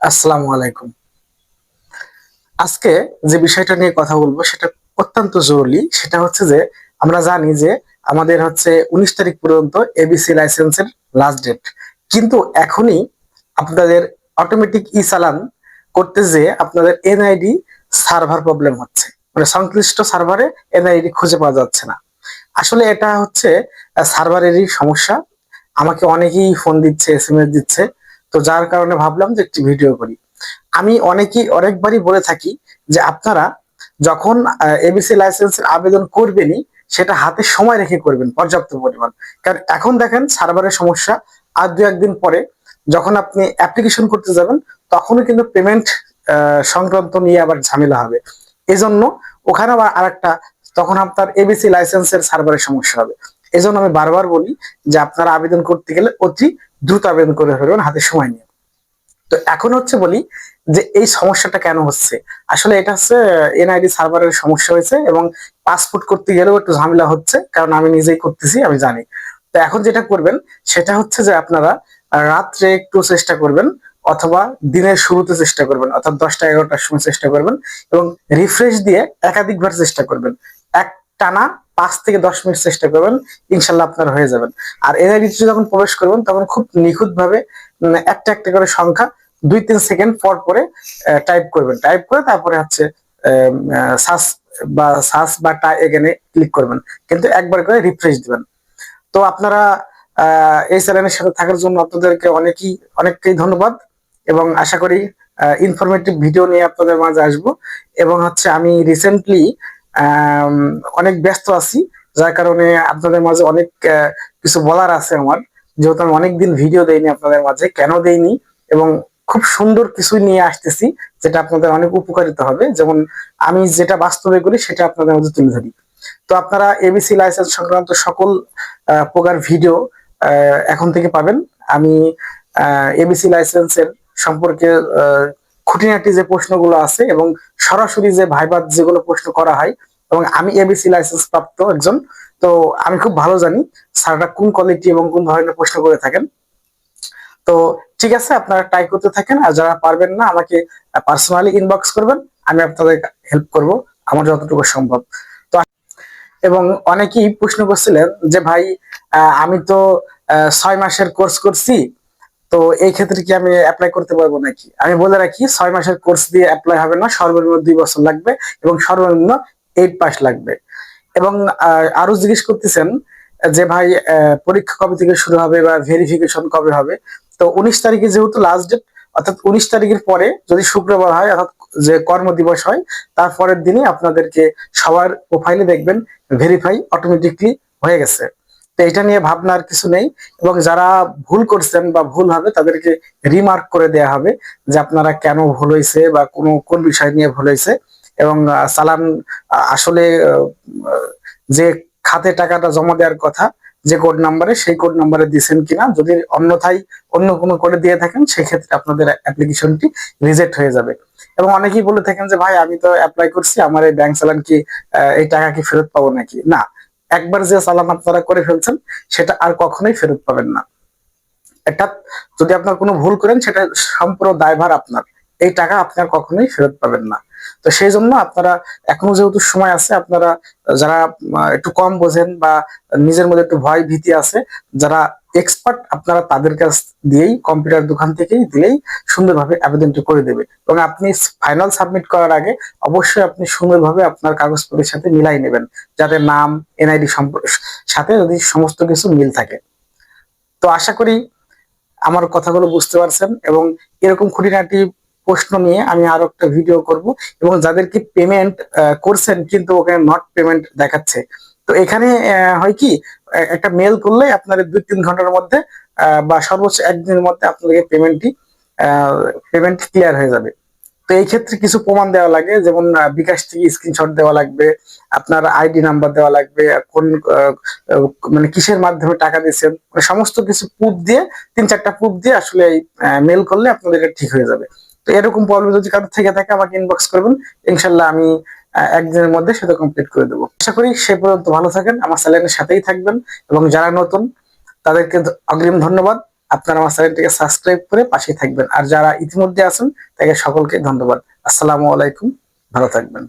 আসসালামু আলাইকুম। আজকে যে বিষয়টা নিয়ে কথা বলব সেটা অত্যন্ত জরুরি। সেটা হচ্ছে যে, আমরা জানি যে আমাদের হচ্ছে উনিশ তারিখ পর্যন্ত এবিসি লাইসেন্সের লাস্ট ডেট কিন্তু এখনই আপনাদের অটোমেটিক ই চালান করতে যে আপনাদের এনআইডি সার্ভার প্রবলেম হচ্ছে। মানে সংশ্লিষ্ট সার্ভারে এনআইডি খুঁজে পাওয়া যাচ্ছে না। আসলে এটা হচ্ছে সার্ভারেরই সমস্যা। আমাকে অনেকেই ফোন দিচ্ছে এস দিচ্ছে। তো যার কারণে ভাবলাম যে একটি ভিডিও করি। আমি অনেকেই অনেকবারই বলে থাকি যে আপনারা যখন এবিসি লাইসেন্সের আবেদন করবেনই, সেটা হাতে সময় রেখে করবেন পর্যাপ্ত পরিমাণ। কারণ এখন দেখেন সার্ভারের সমস্যা, আর দু একদিন পরে যখন আপনি অ্যাপ্লিকেশন করতে যাবেন তখনও কিন্তু পেমেন্ট সংক্রান্ত নিয়ে আবার ঝামেলা হবে। এজন্য ওখানে আবার আরেকটা, তখন আপনার এবিসি লাইসেন্সের সার্ভারের সমস্যা হবে। এজন্য আমি বারবার বলি যে আপনারা আবেদন করতে গেলে অতি দ্রুত আবেদন করে ফেলবেন, হাতে সময় নিয়ে। তো এখন হচ্ছে বলি যে এই সমস্যাটা কেন হচ্ছে? আসলে এটা হচ্ছে এনআইডি সার্ভারের সমস্যা হয়েছে এবং পাসপোর্ট করতে গেলেও একটু ঝামেলা হচ্ছে, কারণ আমি নিজেই করতেছি, আমি জানি। তো এখন যেটা করবেন, সেটা হচ্ছে যে আপনারা রাত্রে একটু চেষ্টা করবেন, অথবা দিনের শুরুতে চেষ্টা করবেন, অর্থাৎ দশটা এগারোটার সময় চেষ্টা করবেন এবং রিফ্রেশ দিয়ে একাধিকবার চেষ্টা করবেন। এক টানা পাঁচ থেকে দশ মিনিট চেষ্টা করবেন, ইনশাল্লাহ আপনার হয়ে যাবেন। আর এনআইডিতে যখন প্রবেশ করবেন, তখন খুব নিখুঁত ভাবে একটা একটা করে সংখ্যা দুই তিন সেকেন্ড পর পরে টাইপ করবেন। টাইপ করে তারপরে হচ্ছে সার্চ বা সার্চ বা টা এখানে ক্লিক করবেন। কিন্তু একবার করে রিফ্রেশ দিবেন। তো আপনারা এই চ্যানেলের সাথে থাকার জন্য আপনাদেরকে অনেকই, অনেককেই ধন্যবাদ। এবং আশা করি ইনফরমেটিভ ভিডিও নিয়ে আপনাদের মাঝে আসব। এবং হচ্ছে আমি রিসেন্টলি অনেক ব্যস্ত আছি, যার কারণে আপনাদের মাঝে অনেক কিছু বলার আছে আমার। যেহেতু আমি অনেকদিন ভিডিও দেইনি আপনাদের মাঝে, কেন দেইনি? এবং খুব সুন্দর কিছু নিয়ে আসতেছি, যেটা আপনাদের অনেক উপকারিত হবে। যেমন আমি যেটা বাস্তবে করি, সেটা আপনাদের মধ্যে তুলে ধরি। তো আপনারা এবিসি লাইসেন্স সংক্রান্ত সকল প্রকার ভিডিও এখন থেকে পাবেন। আমি এবিসি লাইসেন্সের সম্পর্কে খুঁটিনাটি যে প্রশ্নগুলো আছে এবং সরাসরি যে ভাইবাদ যেগুলো প্রশ্ন করা হয় এবং আমি এবিসি লাইসেন্স প্রাপ্ত একজন। তো আমি খুব ভালো জানি স্যাররা কোন কোয়ালিটি এবং কোন ধরনের প্রশ্ন করে থাকেন। তো ঠিক আছে, আপনারা ট্রাই করতে থাকেন আর যারা পারবেন না, আমাকে পার্সোনালি ইনবক্স করবেন, আমি আপনাদের হেল্প করব, আমার যতটুকু সম্ভব। তো এবং অনেকেই প্রশ্ন করছিলেন যে ভাই আমি তো ছয় মাসের কোর্স করছি, তো এই ক্ষেত্রে কি আমি অ্যাপ্লাই করতে পারব নাকি? আমি বলে রাখি, ছয় মাসের কোর্স দিয়ে অ্যাপ্লাই হবে না, সর্বনিম্ন দুই বছর লাগবে এবং সর্বনিম্ন এইট পাস লাগবে। এবং, আরও জিজ্ঞেস করতেছেন যে ভাই পরীক্ষা কবে থেকে শুরু হবে বা ভেরিফিকেশন কবে হবে? তো উনিশ তারিখে যেহেতু লাস্ট ডেট অর্থাৎ উনিশ তারিখের পরে যদি শুক্রবার হয়, অর্থাৎ যে কর্মদিবস হয়, তার পরের দিনই আপনাদেরকে সবার প্রোফাইলে দেখবেন ভেরিফাই অটোমেটিকলি হয়ে গেছে। তো এটা নিয়ে ভাবনার কিছু নেই। এবং যারা ভুল করছেন বা ভুল হবে, তাদেরকে রিমার্ক করে দেয়া হবে যে আপনারা কেন ভুল হয়েছে বা কোনো, কোন বিষয় নিয়ে ভুল হয়েছে। এবং চালান আসলে যে খাতে টাকাটা জমা দেওয়ার কথা, যে কোড নাম্বারে সেই কোড নাম্বারে দিয়েছেন কিনা, যদি অন্যথায় অন্য কোনো কোডে দিয়ে থাকেন, সেক্ষেত্রে আপনাদের অ্যাপ্লিকেশনটি রিজেক্ট হয়ে যাবে। এবং অনেকেই বলে থাকেন যে, ভাই, আমি তো অ্যাপ্লাই করছি, আমার এই ব্যাংক চালান কি এই টাকা কি ফেরত পাবো নাকি? না, একবার যে চালান আপনারা করে ফেলছেন, সেটা আর কখনোই ফেরত পাবেন না। এটা যদি আপনার কোনো ভুল করেন, সেটা সম্পূর্ণ দায়ভার আপনার। এই টাকা আপনার কখনোই ফেরত পাবেন না। তো সেই জন্য আপনারা এখনও যেহেতু সময় আছে, আপনারা যারা একটু কম বোঝেন বা নিজের মধ্যে একটু ভয় ভীতি আছে, যারা এক্সপার্ট আপনারা তাদের কাছ দিয়েই কম্পিউটার দোকান থেকেই দিলেই সুন্দরভাবে আবেদনটি করে দেবে। এবং আপনি ফাইনাল সাবমিট করার আগে অবশ্যই আপনি সুন্দরভাবে আপনার কাগজপত্রের সাথে মিলাই নেবেন, যাতে নাম এনআইডি সাথে যদি সমস্ত কিছু মিল থাকে। তো আশা করি আমার কথাগুলো বুঝতে পারছেন এবং এরকম খুঁটিনাটি প্রশ্ন নিয়ে আমি আরও একটা ভিডিও করব এবং যাদেরকে পেমেন্ট করছেন কিন্তু ওখানে নট পেমেন্ট দেখাচ্ছে। তো এখানে হয় কি একটা মেল করলে আপনার দুই তিন ঘণ্টার মধ্যে বা সর্বোচ্চ একদিনের মধ্যে আপনাদের পেমেন্টটি পেমেন্ট ক্লিয়ার হয়ে যাবে। তো এই ক্ষেত্রে কিছু প্রমাণ দেওয়া লাগে, যেমন বিকাশ থেকে স্ক্রিনশট দেওয়া লাগবে, আপনার আইডি নাম্বার দেওয়া লাগবে, কোন মানে কিসের মাধ্যমে টাকা দিয়েছেন মানে সমস্ত কিছু প্রুফ দিয়ে, তিন চারটা প্রুফ দিয়ে আসলে মেল করলে আপনাদের ঠিক হয়ে যাবে। তো এরকম প্রবলেম যদি কারোর থেকে থাকে, আমাকে ইনবক্স করবেন। ইনশাল্লাহ আমি একদিনের মধ্যে সেটা কমপ্লিট করে দেবো। আশা করি সে পর্যন্ত ভালো থাকেন, আমার চ্যানেলের সাথেই থাকবেন এবং যারা নতুন, তাদেরকে অগ্রিম ধন্যবাদ। আপনারা আমার চ্যানেলটিকে সাবস্ক্রাইব করে পাশেই থাকবেন। আর যারা ইতিমধ্যে আছেন, তাকে সকলকে ধন্যবাদ। আসসালামু আলাইকুম, ভালো থাকবেন।